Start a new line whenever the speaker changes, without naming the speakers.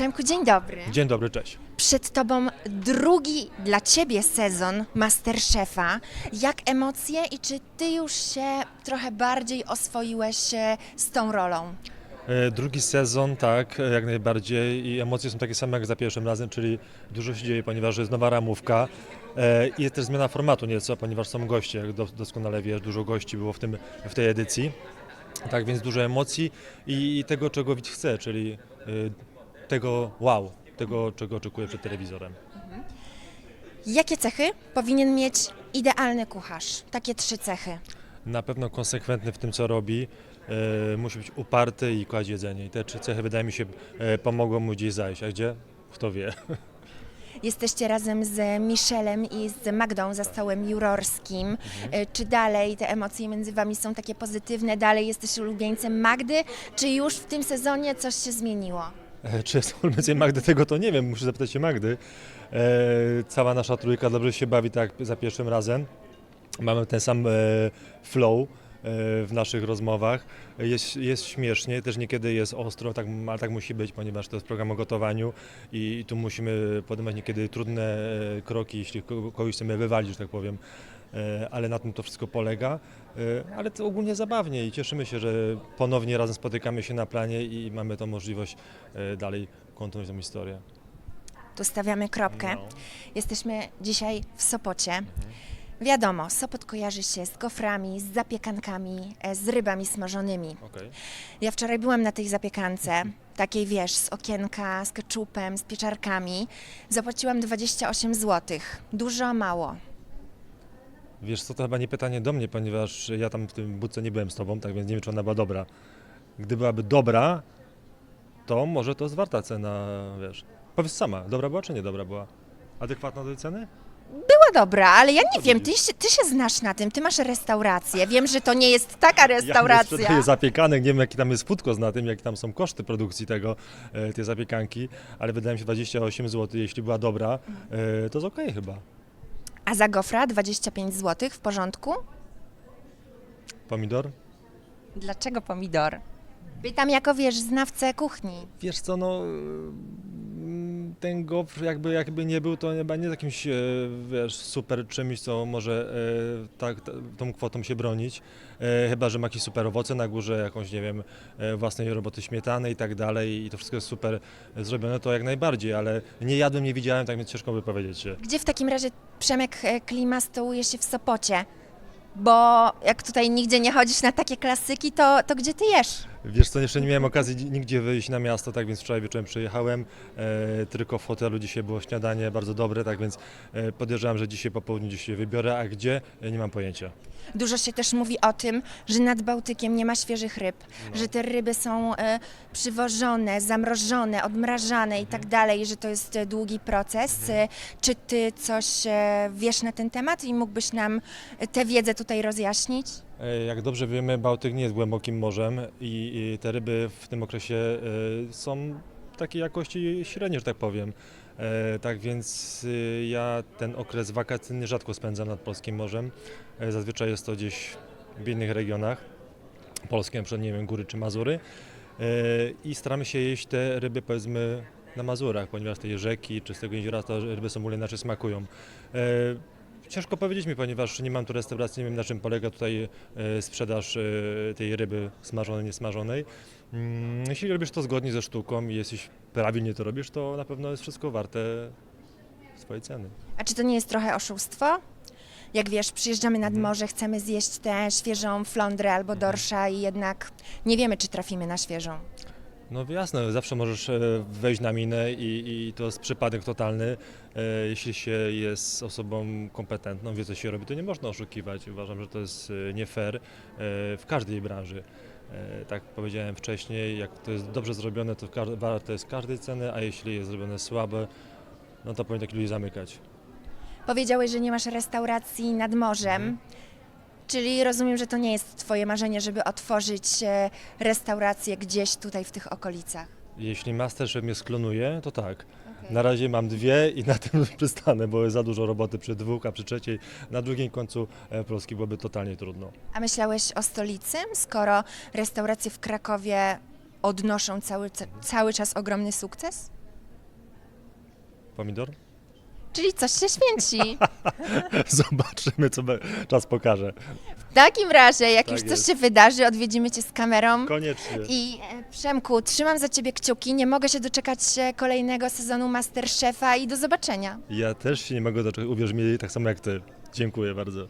Przemku, dzień dobry.
Dzień dobry, cześć.
Przed tobą drugi dla ciebie sezon Masterchefa. Jak emocje i czy ty już się trochę bardziej oswoiłeś e, z tą rolą?
E, Drugi sezon, tak, e, jak najbardziej i emocje są takie same jak za pierwszym razem, czyli dużo się dzieje, ponieważ jest nowa ramówka i jest też zmiana formatu nieco, ponieważ są goście, jak do- doskonale wiesz, dużo gości było w, tym, w tej edycji. Tak więc dużo emocji i, i tego, czego widz chce, czyli tego wow, tego, czego oczekuje przed telewizorem.
Jakie cechy powinien mieć idealny kucharz? Takie trzy cechy.
Na pewno konsekwentny w tym, co robi. E, musi być uparty i kłaść jedzenie. I te trzy cechy, wydaje mi się, e, pomogą mu gdzieś zajść. A gdzie? Kto wie.
Jesteście razem z Michelem i z Magdą za stołem jurorskim. E, Czy dalej te emocje między wami są takie pozytywne? Dalej jesteś ulubieńcem Magdy? Czy już w tym sezonie coś się zmieniło?
E, Czy jest ulubieńcem Magdy? Tego to nie wiem, muszę zapytać się Magdy. E, cała nasza trójka dobrze się bawi tak za pierwszym razem. Mamy ten sam e, flow w naszych rozmowach. Jest, jest śmiesznie, też niekiedy jest ostro, tak, ale tak musi być, ponieważ to jest program o gotowaniu i tu musimy podejmować niekiedy trudne e, kroki, jeśli kogo- kogoś chcemy wywalić, że tak powiem. E, Ale na tym to wszystko polega. E, Ale to ogólnie zabawnie i cieszymy się, że ponownie razem spotykamy się na planie i mamy tą możliwość e, dalej kontynuować tę historię.
Tu stawiamy kropkę.
No.
Jesteśmy dzisiaj w Sopocie. Wiadomo, Sopot kojarzy się z goframi, z zapiekankami, e, z rybami smażonymi.
Okej.
Ja wczoraj byłam na tej zapiekance, takiej wiesz, z okienka, z keczupem, z pieczarkami. Zapłaciłam 28 zł. Dużo, mało.
Wiesz co, to chyba nie pytanie do mnie, ponieważ ja tam w tym budce nie byłem z tobą, tak więc nie wiem, czy ona była dobra. Gdy byłaby dobra, to może to jest warta cena, wiesz. Powiedz sama, dobra była czy nie dobra była? Adekwatna do tej ceny?
Była dobra, ale ja nie wiem, ty się, ty się znasz na tym, ty masz restaurację. Wiem, że to nie jest taka
Ja nie
restauracja.
sprzedaję zapiekanek, nie wiem jaki tam jest cost na tym, jakie tam są koszty produkcji tego, e, tej zapiekanki, ale wydaje mi się 28 zł, jeśli była dobra, e, to jest okej chyba.
A za gofra 25 zł, w porządku?
Pomidor?
Dlaczego pomidor? Pytam jako, wiesz, znawcę kuchni.
Wiesz co, no ten gofr jakby, jakby nie był, to chyba nie jest jakimś, e, wiesz, super czymś, co może e, tak, t- tą kwotą się bronić, e, chyba, że ma jakieś super owoce na górze, jakąś, nie wiem, e, własnej roboty śmietany i tak dalej i to wszystko jest super zrobione, to jak najbardziej, ale nie jadłem, nie widziałem, tak więc ciężko by powiedzieć się.
Gdzie w takim razie Przemek e, Klima stołuje się w Sopocie? Bo jak tutaj nigdzie nie chodzisz na takie klasyki, to, to gdzie ty jesz?
Wiesz co, jeszcze nie miałem okazji dzi- nigdzie wyjść na miasto, tak więc wczoraj wieczorem przyjechałem, e, tylko w hotelu dzisiaj było śniadanie bardzo dobre, tak więc e, podejrzewam, że dzisiaj po południu gdzieś się wybiorę, a gdzie, e, nie mam pojęcia.
Dużo się też mówi o tym, że nad Bałtykiem nie ma świeżych ryb,
No.
że te ryby są e, przywożone, zamrożone, odmrażane i tak dalej, że to jest e, długi proces. E, Czy ty coś e, wiesz na ten temat i mógłbyś nam e, tę wiedzę tutaj rozjaśnić?
E, Jak dobrze wiemy, Bałtyk nie jest głębokim morzem i, i te ryby w tym okresie e, są takiej jakości średniej, że tak powiem. E, Tak więc e, ja ten okres wakacyjny rzadko spędzam nad Polskim Morzem. E, Zazwyczaj jest to gdzieś w innych regionach Polski, na przykład nie wiem, Góry czy Mazury. E, I staramy się jeść te ryby powiedzmy na Mazurach, ponieważ tej rzeki czy z tego jeziora te ryby są w ogóle inaczej smakują. E, Ciężko powiedzieć mi, ponieważ nie mam tu restauracji, nie wiem na czym polega tutaj e, sprzedaż e, tej ryby smażonej, niesmażonej. Mm, Jeśli robisz to zgodnie ze sztuką i jesteś prawidłnie to robisz, to na pewno jest wszystko warte swojej ceny.
A czy to nie jest trochę oszustwo? Jak wiesz, przyjeżdżamy nad
Mhm.
morze, chcemy zjeść tę świeżą flądrę albo dorsza i jednak nie wiemy, czy trafimy na świeżą.
No jasne, zawsze możesz e, wejść na minę i, i to jest przypadek totalny. E, Jeśli się jest osobą kompetentną, wie co się robi, to nie można oszukiwać. Uważam, że to jest e, nie fair w każdej branży. Tak jak powiedziałem wcześniej, jak to jest dobrze zrobione, to warte jest każdej ceny, a jeśli jest zrobione słabe, no to powinien takich ludzi zamykać.
Powiedziałeś, że nie masz restauracji nad morzem.
Mhm.
Czyli rozumiem, że to nie jest Twoje marzenie, żeby otworzyć e, restaurację gdzieś tutaj w tych okolicach.
Jeśli Masterchef mnie sklonuje, to tak. Na razie mam dwie i na tym przystanę, bo jest za dużo roboty przy dwóch, a przy trzeciej na drugim końcu e, Polski byłoby totalnie trudno.
A myślałeś o stolicy, skoro restauracje w Krakowie odnoszą cały, cały czas ogromny sukces?
pomidor?
Czyli coś się święci.
Zobaczymy, co be- czas pokaże.
W takim razie, jak
Tak
już coś
jest.
się wydarzy, odwiedzimy Cię z kamerą.
Koniecznie.
I e, Przemku, trzymam za Ciebie kciuki. Nie mogę się doczekać e, kolejnego sezonu Masterchefa i do zobaczenia.
Ja też się nie mogę doczekać, uwierz mi, tak samo jak ty. Dziękuję bardzo.